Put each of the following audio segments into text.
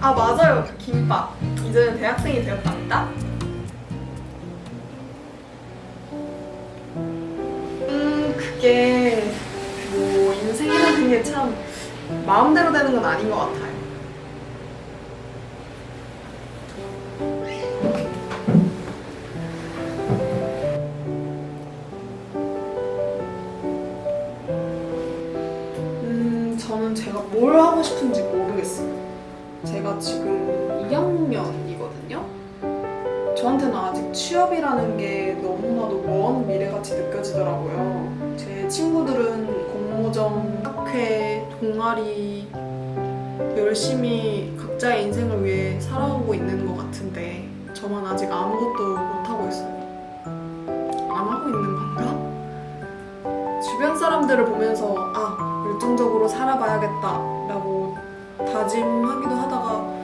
아 맞아요. 그 김밥. 이제는 대학생이 되었답니다 음 그게 뭐 인생이라는 게 참 마음대로 되는 건 아닌 것 같아요 음 저는 제가 뭘 하고 싶은지 모르겠어요 제가 지금 2학년이거든요. 저한테는 아직 취업이라는 게 너무나도 먼 미래같이 느껴지더라고요. 제 친구들은 공모전, 학회, 동아리 열심히 각자의 인생을 위해 살아오고 있는 것 같은데 저만 아직 아무것도 못하고 있어요. 안 하고 있는 건가? 주변 사람들을 보면서 아, 열정적으로 살아봐야겠다 라고 다짐하기도 하다가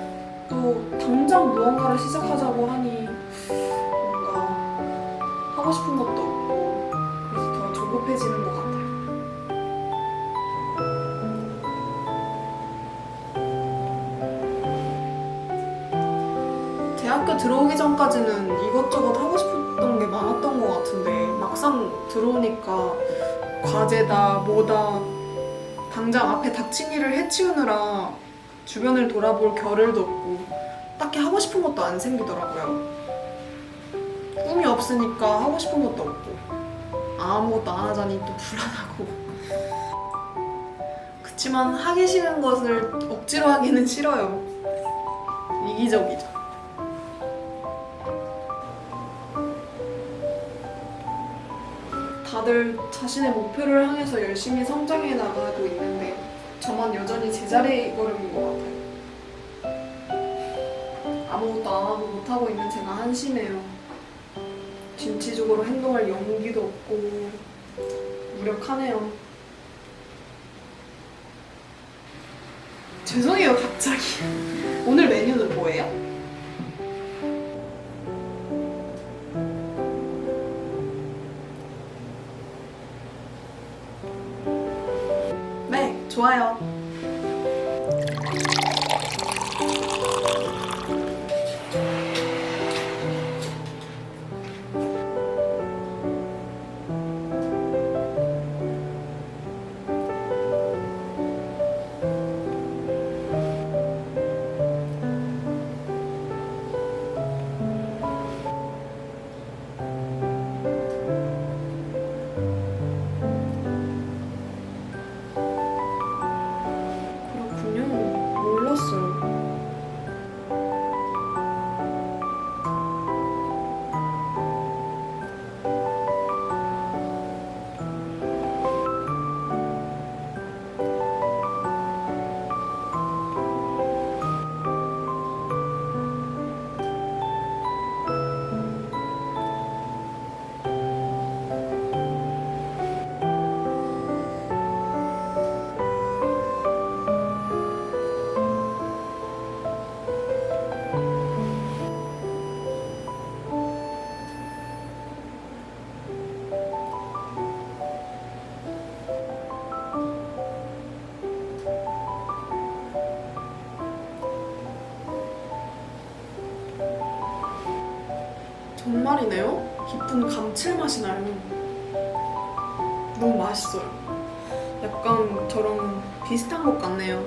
또 당장 무언가를 시작하자고 하니 뭔가 하고 싶은 것도 없고 그래서 더 조급해지는 것 같아요. 대학교 들어오기 전까지는 이것저것 하고 싶었던 게 많았던 것 같은데 막상 들어오니까 과제다 뭐다 당장 앞에 닥친 일을 해치우느라 주변을 돌아볼 겨를도 없고 딱히 하고 싶은 것도 안 생기더라고요. 없으니까 하고 싶은 것도 없고 아무것도 안 하자니 또 불안하고 그치만 하기 싫은 것을 억지로 하기는 싫어요. 이기적이죠. 다들 자신의 목표를 향해서 열심히 성장해 나가고 있는데 저만 여전히 제자리 걸음인 것 같아요. 아무것도 안 하고 못하고 있는 제가 한심해요. 진취적으로 행동할 용기도 없고 무력하네요. 죄송해요 갑자기. 오늘 메뉴는 뭐예요? 네, 좋아요. 정말이네요. 깊은 감칠맛이 나요. 너무 맛있어요. 약간 저랑 비슷한 것 같네요.